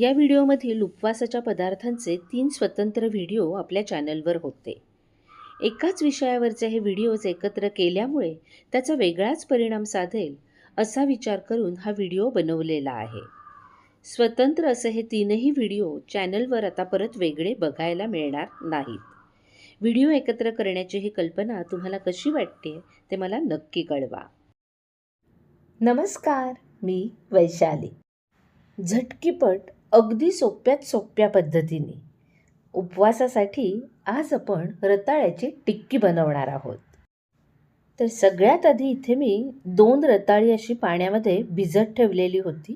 या व्हिडिओमधील उपवासाच्या पदार्थांचे तीन स्वतंत्र व्हिडिओ आपल्या चॅनलवर होते. एकाच विषयावरचे हे व्हिडिओज एकत्र केल्यामुळे त्याचा वेगळाच परिणाम साधेल असा विचार करून हा व्हिडिओ बनवलेला आहे. स्वतंत्र असे हे तीनही व्हिडिओ चॅनलवर आता परत वेगळे बघायला मिळणार नाहीत. व्हिडिओ एकत्र करण्याची ही कल्पना तुम्हाला कशी वाटते ते मला नक्की कळवा. नमस्कार मी वैशाली. झटकीपट अगदी सोप्यात सोप्या पद्धतीने. उपवासासाठी आज आपण रताळ्याची टिक्की बनवणार आहोत. तर सगळ्यात आधी इथे मी दोन रताळी अशी पाण्यामध्ये भिजत ठेवलेली होती.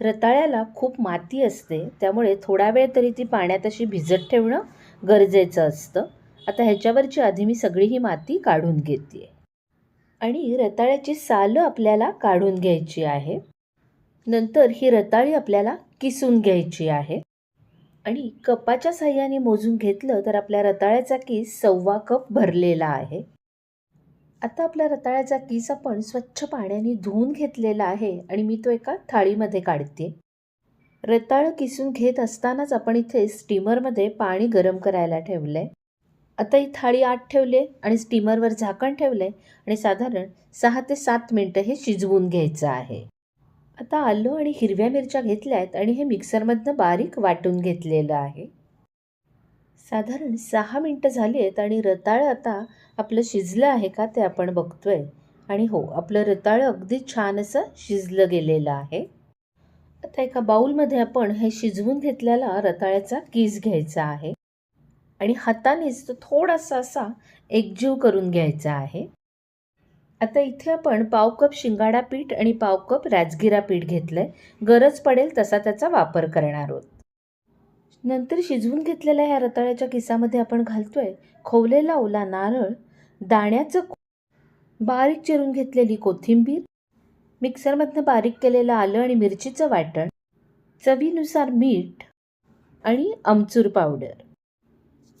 रताळ्याला खूप माती असते त्यामुळे थोडा वेळ तरी ती पाण्यात अशी भिजत ठेवणं गरजेचं असतं. आता ह्याच्यावरची आधी मी सगळी ही माती काढून घेते आणि रताळ्याची सालं आपल्याला काढून घ्यायची आहे. नंतर ही रताळी आपल्याला किसून घ्यायची आहे. आणि कपाच्या साह्याने मोजून घेतलं तर आपल्या रताळ्याचा किस सव्वा कप भरलेला आहे. आता आपल्या रताळ्याचा किस आपण स्वच्छ पाण्याने धुवून घेतलेला आहे आणि मी तो एका थाळीमध्ये काढते. रताळ किसून घेत असतानाच आपण इथे स्टीमरमध्ये पाणी गरम करायला ठेवलं आहे आता ही थाळी आत ठेवले आणि स्टीमरवर झाकण ठेवले आणि साधारण सहा ते सात मिनटं हे शिजवून घ्यायचं आहे. आता आलं आणि हिरव्या मिरच्या घेतल्या आहेत आणि हे मिक्सरमधनं बारीक वाटून घेतलेलं आहे. साधारण सहा मिनटं झाली आहेत आणि रताळं आता आपलं शिजलं आहे का ते आपण बघतोय. आणि हो आपलं रताळं अगदी छान असं शिजलं गेलेलं आहे. आता एका बाऊलमध्ये आपण हे शिजवून घेतलेला रताळ्याचा कीस घ्यायचा आहे. आणि हातानेच तो थोडासा असा एकजीव करून घ्यायचा आहे. आता इथे आपण पाव कप शिंगाडा पीठ आणि पाव कप राजगिरा पीठ घेतलं आहे गरज पडेल तसा त्याचा वापर करणार आहोत. नंतर शिजवून घेतलेल्या ह्या रताळ्याच्या किसामध्ये आपण घालतोय खोवलेला ओला नारळ दाण्याचं बारीक चिरून घेतलेली कोथिंबीर मिक्सरमधनं बारीक केलेलं आलं आणि मिरचीचं वाटण चवीनुसार मीठ आणि आमचूर पावडर.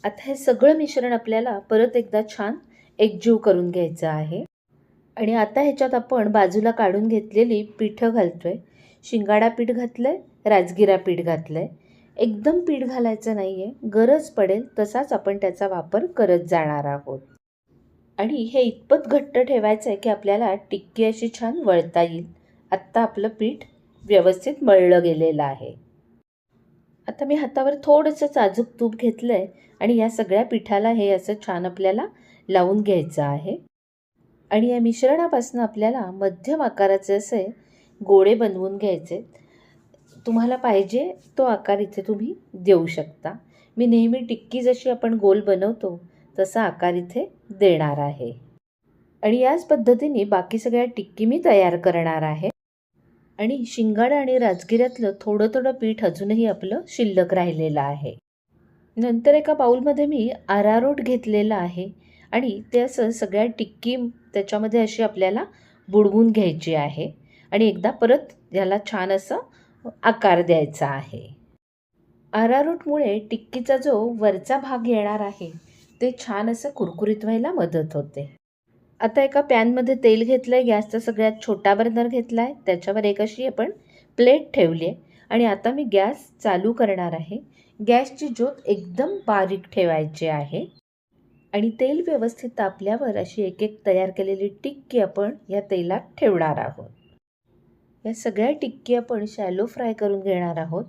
आता हे सगळं मिश्रण आपल्याला परत एकदा छान एकजीव करून घ्यायचं आहे. आणि आता ह्याच्यात आपण बाजूला काढून घेतलेली पिठं आहे शिंगाडा पीठ घातलं आहे राजगिरा पीठ घातलं आहे एकदम पीठ घालायचं नाही आहे गरज पडेल तसाच आपण त्याचा वापर करत जाणार आहोत. आणि हे इतपत घट्ट ठेवायचं आहे की आपल्याला टिक्की अशी छान वळता येईल. आत्ता आपलं पीठ व्यवस्थित मळलं गेलेलं आहे. आता मी हातावर थोडंसं चाजूक तूप घेतलं आहे आणि या सगळ्या पिठाला हे असं छान आपल्याला लावून घ्यायचं आहे. आणि या मिश्रणापासून आपल्याला मध्यम आकाराचे असे गोळे बनवून घ्यायचे. तुम्हाला पाहिजे तो आकार इथे तुम्ही देऊ शकता. मी नेहमी टिक्की जशी आपण गोल बनवतो तसा आकार इथे देणार आहे. आणि याच पद्धतीने बाकी सगळ्या टिक्की मी तयार करणार आहे. आणि शिंगाडा आणि राजगिऱ्यातलं थोडं थोडं पीठ अजूनही आपलं शिल्लक राहिलेलं आहे. नंतर एका बाऊलमध्ये मी आरारोट घेतलेला आहे. आणि ते असं सगळ्या टिक्की त्याच्यामध्ये अशी आपल्याला बुडवून घ्यायची आहे. आणि एकदा परत याला छान असं आकार द्यायचा आहे. आरारूटमुळे टिक्कीचा जो वरचा भाग येणार आहे ते छान असं कुरकुरीत व्हायला मदत होते. आता एका पॅनमध्ये तेल घेतलं आहे गॅसचा सगळ्यात छोटा बर्नर घेतला आहे त्याच्यावर एक अशी आपण प्लेट ठेवली आहे आणि आता मी गॅस चालू करणार आहे. गॅसची ज्योत एकदम बारीक ठेवायची आहे. आणि तेल व्यवस्थित तापल्यावर अशी एक एक तयार केलेली टिक्की आपण या तेलात ठेवणार आहोत. या सगळ्या टिक्की आपण शॅलो फ्राय करून घेणार आहोत.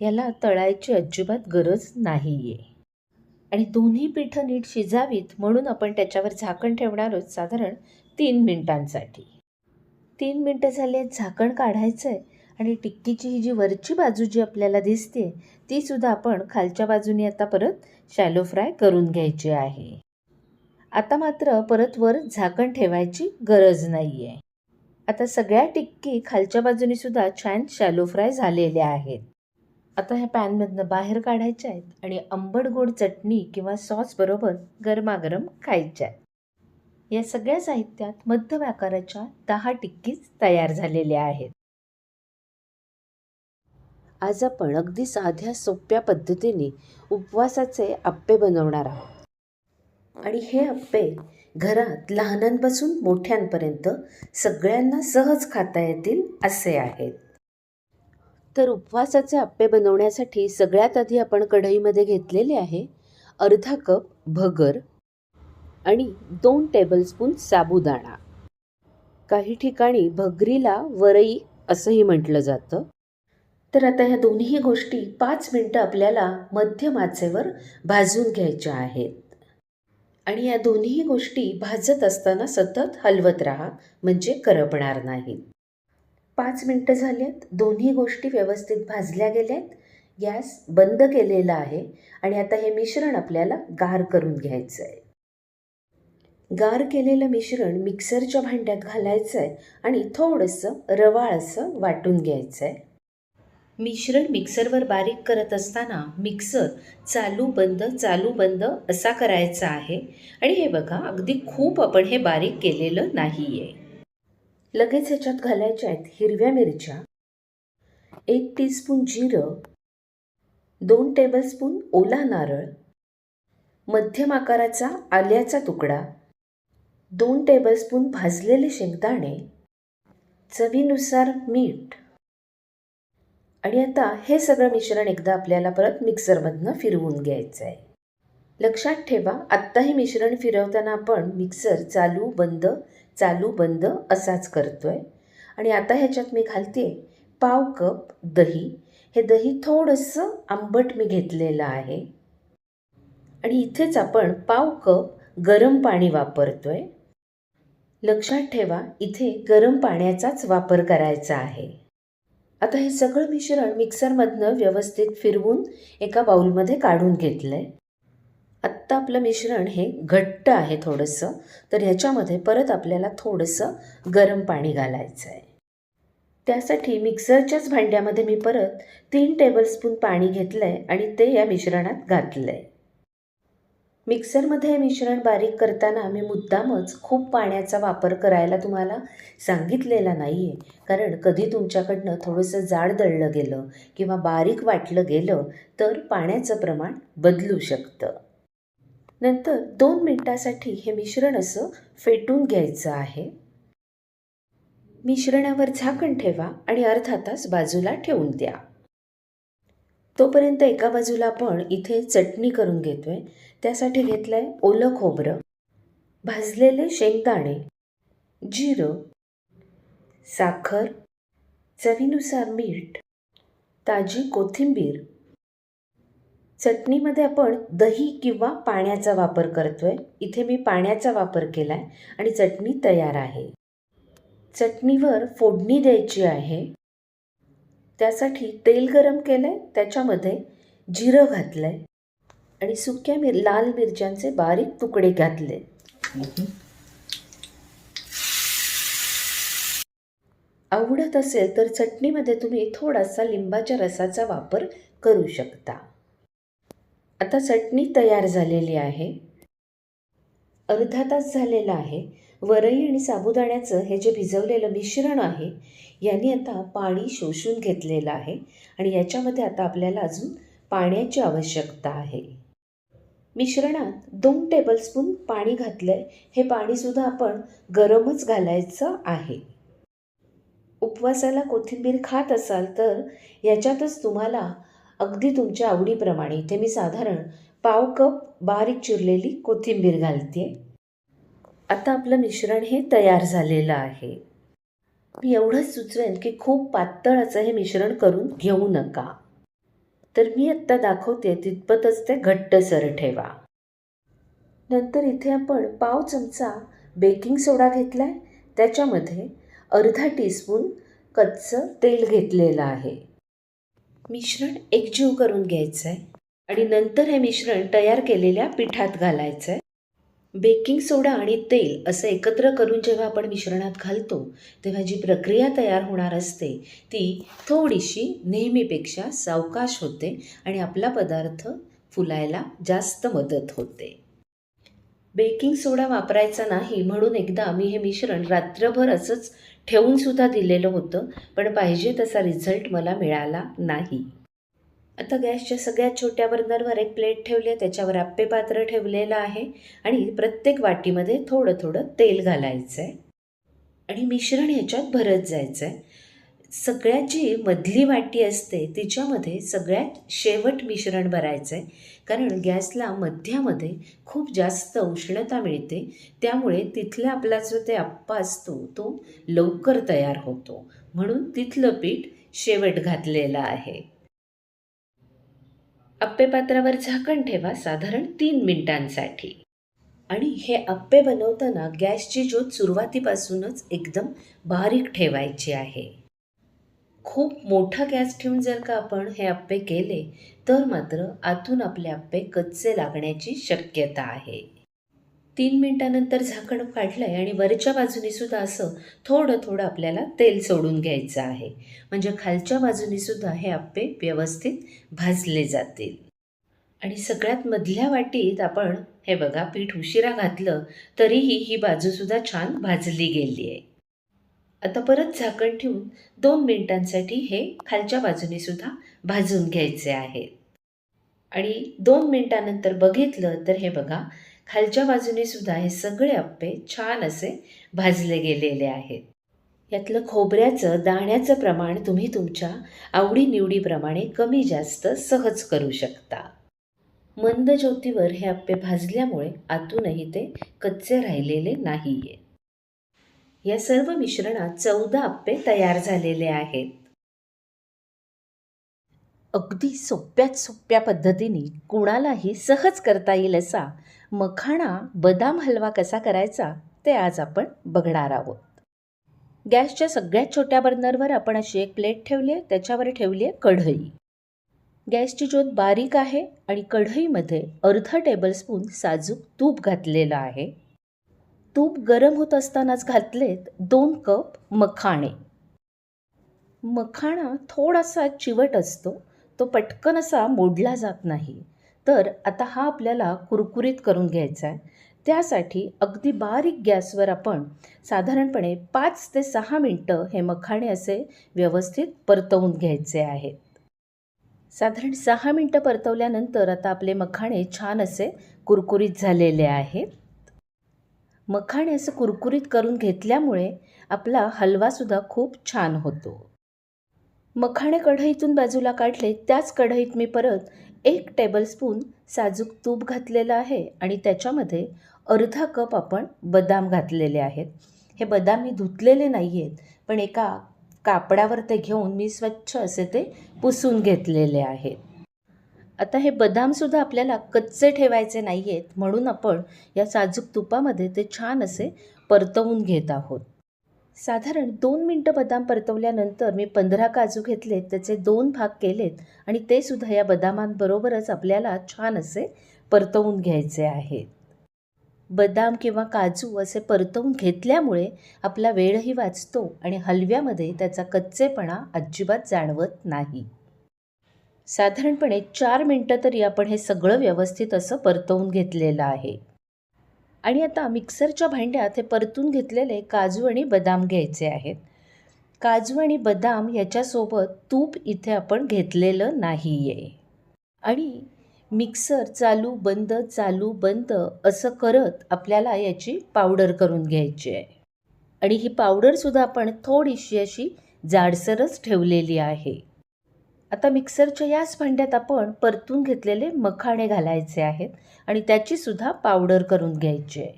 याला तळायची अजिबात गरज नाही आहे आणि दोन्ही पिठं नीट शिजावीत म्हणून आपण त्याच्यावर झाकण ठेवणार आहोत साधारण तीन मिनटांसाठी. तीन मिनटं झाली आहेत झाकण काढायचं आहे आणि टिक्कीची ही जी वरची बाजू जी आपल्याला दिसते तीसुद्धा आपण खालच्या बाजूने आता परत शॅलो फ्राय करून घ्यायची आहे. आता मात्र परत वर झाकण ठेवायची गरज नाही आहे आता सगळ्या टिक्की खालच्या बाजूने सुद्धा छान शॅलो फ्राय झालेल्या आहेत. आता ह्या पॅनमधनं बाहेर काढायच्या आहेत आणि आंबट गोड चटणी किंवा सॉस बरोबर गरमागरम खायच्या आहेत. या सगळ्या साहित्यात मध्यम आकाराच्या दहा टिक्कीज तयार झालेल्या आहेत. आज आपण अगदी साध्या सोप्या पद्धतीने उपवासाचे आप्पे बनवणार आहोत. आणि हे आप्पे घरात लहानांपासून मोठ्यांपर्यंत सगळ्यांना सहज खाता येतील असे आहेत. तर उपवासाचे आप्पे बनवण्यासाठी सगळ्यात आधी आपण कढईमध्ये घेतलेले आहे अर्धा कप भगर आणि दोन टेबलस्पून साबुदाणा. काही ठिकाणी भगरीला वरई असंही म्हटलं जातं. तर आता ह्या दोन्ही गोष्टी पाच मिनटं आपल्याला मध्यम आचेवर भाजून घ्यायच्या आहेत. आणि या दोन्ही गोष्टी भाजत असताना सतत हलवत राहा म्हणजे करपणार नाहीत. पाच मिनटं झालेत दोन्ही गोष्टी व्यवस्थित भाजल्या गेल्यात गॅस बंद केलेला आहे आणि आता हे मिश्रण आपल्याला गार करून घ्यायचं आहे गार केलेलं मिश्रण मिक्सरच्या भांड्यात घालायचं आहे आणि थोडंसं रवाळ असं वाटून घ्यायचं आहे मिश्रण मिक्सरवर बारीक करत असताना मिक्सर चालू बंद चालू बंद असा करायचा आहे. आणि हे बघा अगदी खूप आपण हे बारीक केलेलं नाही आहे लगेच ह्याच्यात घालायच्या आहेत हिरव्या मिरच्या. एक टीस्पून जिरं. दोन टेबलस्पून ओला नारळ. मध्यम आकाराचा आल्याचा तुकडा. दोन टेबलस्पून भाजलेले शेंगदाणे. चवीनुसार मीठ. आणि आता हे सगळं मिश्रण एकदा आपल्याला परत मिक्सरमधनं फिरवून घ्यायचं आहे लक्षात ठेवा आत्ता हे मिश्रण फिरवताना आपण मिक्सर चालू बंद चालू बंद असाच करतो आहे आणि आता ह्याच्यात मी घालते पाव कप दही. हे दही थोडंसं आंबट मी घेतलेलं आहे. आणि इथेच आपण पाव कप गरम पाणी वापरतो आहे लक्षात ठेवा इथे गरम पाण्याचाच वापर करायचा आहे. आता हे सगळं मिश्रण मिक्सरमधनं व्यवस्थित फिरवून एका बाउलमध्ये काढून घेतलं आहे आत्ता आपलं मिश्रण हे घट्ट आहे थोडंसं तर ह्याच्यामध्ये परत आपल्याला थोडंसं गरम पाणी घालायचं आहे त्यासाठी मिक्सरच्याच भांड्यामध्ये मी परत तीन टेबलस्पून पाणी घेतलं आहे आणि ते या मिश्रणात घातलं आहे मिक्सरमध्ये मिश्रण बारीक करताना मी मुद्दामच खूप पाण्याचा वापर करायला तुम्हाला सांगितलेला नाही आहे कारण कधी तुमच्याकडनं थोडंसं जाड दळलं गेलं किंवा बारीक वाटलं गेलं तर पाण्याचं प्रमाण बदलू शकतं. नंतर दोन मिनटासाठी हे मिश्रण असं फेटून घ्यायचं आहे. मिश्रणावर झाकण ठेवा आणि अर्धा तास बाजूला ठेवून द्या. तोपर्यंत एका बाजूला आपण इथे चटणी करून घेतो आहे त्यासाठी घेतलं आहे ओलं खोबरं भाजलेले शेंगदाणे जिरं साखर चवीनुसार मीठ ताजी कोथिंबीर. चटणीमध्ये आपण दही किंवा पाण्याचा वापर करतोय. इथे मी पाण्याचा वापर केला आहे आणि चटणी तयार आहे. चटणीवर फोडणी द्यायची आहे. त्यासाठी तेल गरम केलं आहे त्याच्यामध्ये जिरं घातलं आहे आणि सुक्या मिर लाल मिरच्यांचे बारीक तुकडे घातले. आवडत असेल तर चटणीमध्ये तुम्ही थोडासा लिंबाच्या रसाचा वापर करू शकता. आता चटणी तयार झालेली आहे. अर्धा तास झालेला आहे. वरई आणि साबुदाण्याचं हे जे भिजवलेलं मिश्रण आहे यांनी आता पाणी शोषून घेतलेलं आहे आणि याच्यामध्ये आता आपल्याला अजून पाण्याची आवश्यकता आहे. मिश्रणात दोन टेबलस्पून पाणी घातलं आहे हे पाणीसुद्धा आपण गरमच घालायचं आहे. उपवासाला कोथिंबीर खात असाल तर याच्यातच तुम्हाला अगदी तुमच्या आवडीप्रमाणे इथे मी साधारण पाव कप बारीक चिरलेली कोथिंबीर घालते आता आपलं मिश्रण हे तयार झालेलं आहे. मी एवढंच सुचवेन की खूप पातळ असं हे मिश्रण करून घेऊ नका. तर मी आत्ता दाखवते तितपतच ते घट्टसर ठेवा. नंतर इथे आपण पाव चमचा बेकिंग सोडा घेतला आहे त्याच्यामध्ये अर्धा टीस्पून कच्चं तेल घेतलेलं आहे. मिश्रण एकजीव करून घ्यायचं आहे आणि नंतर हे मिश्रण तयार केलेल्या पिठात घालायचं आहे बेकिंग सोडा आणि तेल असं एकत्र करून जेव्हा आपण मिश्रणात घालतो तेव्हा जी प्रक्रिया तयार होणार असते ती थोडीशी नेहमीपेक्षा सावकाश होते आणि आपला पदार्थ फुलायला जास्त मदत होते. बेकिंग सोडा वापरायचा नाही म्हणून एकदा मी हे मिश्रण रात्रभर असंच ठेवूनसुद्धा दिलेलं होतं पण पाहिजे तसा रिझल्ट मला मिळाला नाही. आता गॅसच्या सगळ्यात छोट्या बर्नरवर एक प्लेट ठेवली आहे त्याच्यावर आप्पे पात्र ठेवलेलं आहे आणि प्रत्येक वाटीमध्ये थोडं थोडं तेल घालायचं आहे आणि मिश्रण ह्याच्यात भरत जायचं आहे सगळ्यात जी मधली वाटी असते तिच्यामध्ये सगळ्यात शेवट मिश्रण भरायचं आहे कारण गॅसला मध्यामध्ये खूप जास्त उष्णता मिळते त्यामुळे तिथला आपला जो ते आप्पा असतो तो लवकर तयार होतो. म्हणून तिथलं पीठ शेवट घातलेलं आहे. अप्पेपात्रावर झाकण ठेवा साधारण तीन मिनिटांसाठी. आणि हे अप्पे बनवताना गॅसची ज्योत सुरुवातीपासूनच एकदम बारीक ठेवायची आहे. खूप मोठा गॅस ठेवून जर का आपण हे अप्पे केले तर मात्र आतून आपले आप्पे कच्चे लागण्याची शक्यता आहे. तीन मिनटानंतर झाकण काढलं आहे आणि वरच्या बाजूनी सुद्धा असं थोडं थोडं आपल्याला तेल सोडून घ्यायचं आहे. म्हणजे खालच्या बाजूनी सुद्धा हे आप्पे व्यवस्थित भाजले जातील. आणि सगळ्यात मधल्या वाटीत आपण हे बघा पीठ उशिरा घातलं तरीही ही बाजूसुद्धा छान भाजली गेली आहे आता परत झाकण ठेवून दोन मिनिटांसाठी हे खालच्या बाजूने सुद्धा भाजून घ्यायचे आहे आणि दोन मिनिटानंतर बघितलं तर हे बघा खालच्या बाजूने सुद्धा हे सगळे आप्पे छान असे भाजले गेलेले आहेत. यातलं खोबऱ्याचं दाण्याचं प्रमाण तुम्ही तुमच्या आवडीनिवडीप्रमाणे कमी जास्त सहज करू शकता. मंद ज्योतीवर हे आप्पे भाजल्यामुळे आतूनही ते कच्चे राहिलेले नाही या सर्व मिश्रणात चौदा आप्पे तयार झालेले आहेत. अगदी सोप्यात सोप्या पद्धतीने कुणालाही सहज करता येईल असा मखाणा बदाम हलवा कसा करायचा ते आज आपण बघणार आहोत. गॅसच्या सगळ्यात छोट्या बर्नरवर आपण अशी एक प्लेट ठेवली आहे त्याच्यावर ठेवली आहे कढई. गॅसची ज्योत बारीक आहे आणि कढईमध्ये अर्धा टेबलस्पून साजूक तूप घातलेलं आहे. तूप गरम होत असतानाच घातलेत दोन कप मखाणे. मखाणा थोडासा चिवट असतो तो पटकन असा मोडला जात नाही. तर आता हा आपल्याला कुरकुरीत करून घ्यायचा आहे. त्यासाठी अगदी बारीक गॅसवर आपण साधारणपणे पाच ते सहा मिनटं हे मखाणे असे व्यवस्थित परतवून घ्यायचे आहेत. साधारण सहा मिनटं परतवल्यानंतर आता आपले मखाणे छान असे कुरकुरीत झालेले आहेत. मखाणे असं कुरकुरीत करून घेतल्यामुळे आपला हलवासुद्धा खूप छान होतो. मखाणे कढईतून बाजूला काढले त्याच कढईत मी परत एक टेबलस्पून साजूक तूप घातलेलं आहे आणि त्याच्यामध्ये अर्धा कप आपण बदाम घातलेले आहेत. हे बदाम मी धुतलेले नाही आहेत पण एका कापडावर ते घेऊन मी स्वच्छ असे ते पुसून घेतलेले आहेत. आता हे बदामसुद्धा आपल्याला कच्चे ठेवायचे नाही आहेत म्हणून आपण या साजूक तुपामध्ये ते छान असे परतवून घेत आहोत. साधारण दोन मिनटं बदाम परतवल्यानंतर मी पंधरा काजू घेतलेत त्याचे दोन भाग केलेत आणि ते सुद्धा या बदामांबरोबरच आपल्याला छान असे परतवून घ्यायचे आहेत. बदाम किंवा काजू असे परतवून घेतल्यामुळे आपला वेळही वाचतो आणि हलव्यामध्ये त्याचा कच्चेपणा अजिबात जाणवत नाही. साधारणपणे चार मिनटं तरी आपण हे सगळं व्यवस्थित असं परतवून घेतलेलं आहे. आणि आता मिक्सरच्या भांड्यात हे परतून घेतलेले काजू आणि बदाम घ्यायचे आहेत. काजू आणि बदाम ह्याच्यासोबत तूप इथे आपण घेतलेलं नाही आहे आणि मिक्सर चालू बंद चालू बंद असं करत आपल्याला याची पावडर करून घ्यायची आहे. आणि ही पावडरसुद्धा आपण थोडीशी अशी जाडसरच ठेवलेली आहे. आता मिक्सरच्या याच भांड्यात आपण परतून घेतलेले मखाणे घालायचे आहेत आणि त्याची सुद्धा पावडर करून घ्यायची आहे.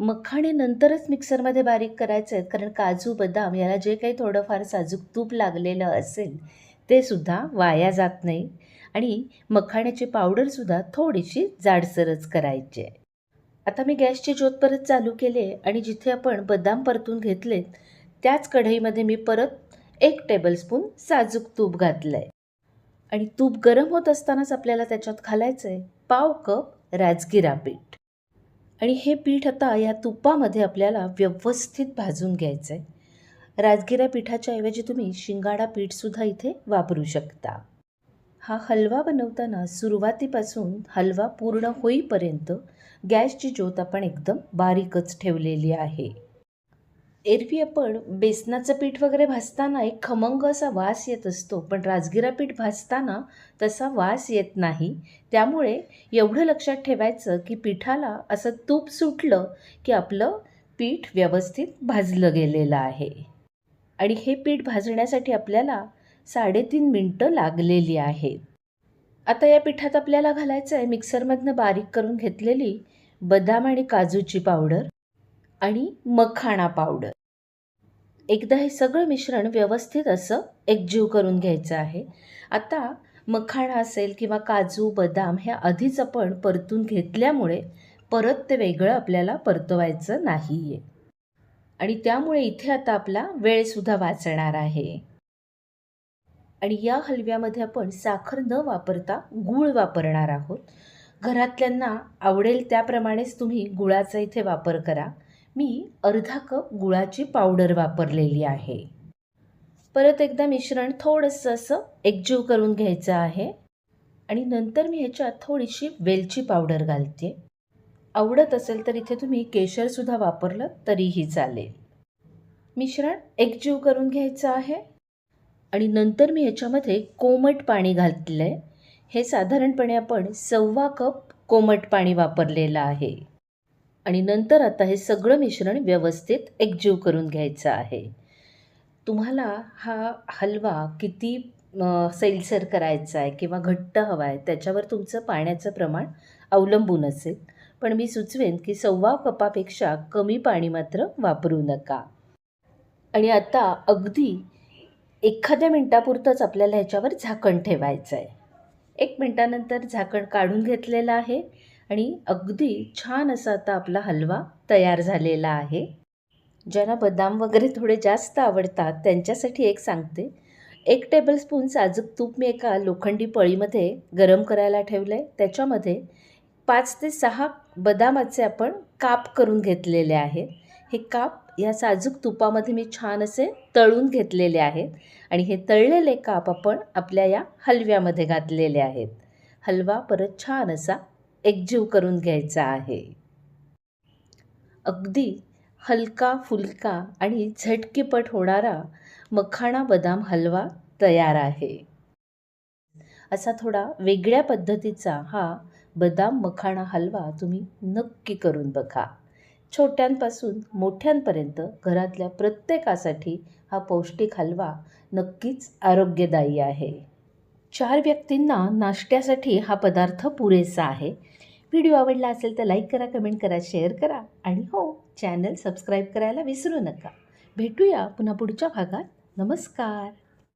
मखाणे नंतरच मिक्सरमध्ये बारीक करायचे आहेत कारण काजू बदाम याला जे काही थोडंफार साजूक तूप लागलेलं असेल ते सुद्धा वाया जात नाही. आणि मखाण्याची पावडरसुद्धा थोडीशी जाडसरच करायची आहे. आता मी गॅसची ज्योत परत चालू केले आणि जिथे आपण बदाम परतून घेतलेत त्याच कढईमध्ये मी परत एक टेबलस्पून साजूक तूप घातलं आहे आणि तूप गरम होत असतानाच आपल्याला त्याच्यात घालायचं आहे पाव कप राजगिरा पीठ. आणि हे पीठ आता या तुपामध्ये आपल्याला व्यवस्थित भाजून घ्यायचं आहे राजगिरा पिठाच्या ऐवजी तुम्ही शिंगाडा पीठसुद्धा इथे वापरू शकता. हा हलवा बनवताना सुरुवातीपासून हलवा पूर्ण होईपर्यंत गॅसची ज्योत आपण एकदम बारीकच ठेवलेली आहे. एरवी आपण बेसनाचं पीठ वगैरे भाजताना एक खमंग असा वास येत असतो पण राजगिरा पीठ भाजताना तसा वास येत नाही. त्यामुळे एवढं लक्षात ठेवायचं की पिठाला असं तूप सुटलं की आपलं पीठ व्यवस्थित भाजलं गेलेलं आहे. आणि हे पीठ भाजण्यासाठी आपल्याला साडेतीन मिनटं लागलेली आहेत. आता या पिठात आपल्याला घालायचं आहे मिक्सरमधनं बारीक करून घेतलेली बदाम आणि काजूची पावडर. आणि मखाणा पावडर एकदा हे सगळं मिश्रण व्यवस्थित असं एकजीव करून घ्यायचं आहे. आता मखाणा असेल किंवा काजू बदाम ह्या आधीच आपण परतून घेतल्यामुळे परत ते वेगळं आपल्याला परतवायचं नाही आहे आणि त्यामुळे इथे आता आपला वेळसुद्धा वाचणार आहे. आणि या हलव्यामध्ये आपण साखर न वापरता गूळ वापरणार आहोत. घरातल्यांना आवडेल त्याप्रमाणेच तुम्ही गुळाचा इथे वापर करा. मी अर्धा कप गुळाची पावडर वापरलेली आहे. परत एकदा मिश्रण थोडंसं असं एकजीव करून घ्यायचं आहे. आणि नंतर मी ह्याच्यात थोडीशी वेलची पावडर घालते. आवडत असेल तर इथे तुम्ही केशरसुद्धा वापरलं तरीही चालेल. मिश्रण एकजीव करून घ्यायचं आहे. आणि नंतर मी ह्याच्यामध्ये कोमट पाणी घातलं आहे हे साधारणपणे आपण सव्वा कप कोमट पाणी वापरलेलं आहे. आणि नंतर आता हे सगळं मिश्रण व्यवस्थित एकजीव करून घ्यायचं आहे. तुम्हाला हा हलवा किती सैलसर करायचा आहे किंवा घट्ट हवा आहे त्याच्यावर तुमचं पाण्याचं प्रमाण अवलंबून असेल. पण मी सुचवेन की सव्वा कपापेक्षा कमी पाणी मात्र वापरू नका. आणि आता अगदी एखाद्या मिनटापुरतंच आपल्याला ह्याच्यावर झाकण ठेवायचं आहे एक मिनटानंतर झाकण काढून घेतलेलं आहे. आणि अगदी छान असा आता आपला हलवा तयार झालेला आहे. ज्यांना बदाम वगैरे थोडे जास्त आवडतात त्यांच्यासाठी एक सांगते. एक टेबलस्पून साजूक तूप मी एका लोखंडी पळीमध्ये गरम करायला ठेवलं आहे त्याच्यामध्ये पाच ते सहा बदामाचे आपण काप करून घेतलेले आहेत. हे काप या साजूक तुपामध्ये मी छान असे तळून घेतलेले आहेत आणि हे तळलेले काप आपण आपल्या या हलव्यामध्ये घातलेले आहेत. हलवा परत छान असा एकजीव करून घ्यायचा आहे. अगदी हलका फुलका आणि झटकीपट होणारा मखाणा बदाम हलवा तयार आहे. असा थोडा वेगळ्या पद्धतीचा हा बदाम मखाणा हलवा तुम्ही नक्की करून बघा. छोट्यांपासून मोठ्यांपर्यंत घरातल्या प्रत्येकासाठी हा पौष्टिक हलवा नक्कीच आरोग्यदायी आहे. चार व्यक्तींना नाश्त्यासाठी हा पदार्थ पुरेसा आहे. व्हिडिओ आवडला असेल तर लाईक करा कमेंट करा शेअर करा आणि हो चॅनल सबस्क्राईब करायला विसरू नका. भेटूया पुन्हा पुढच्या भागात. नमस्कार.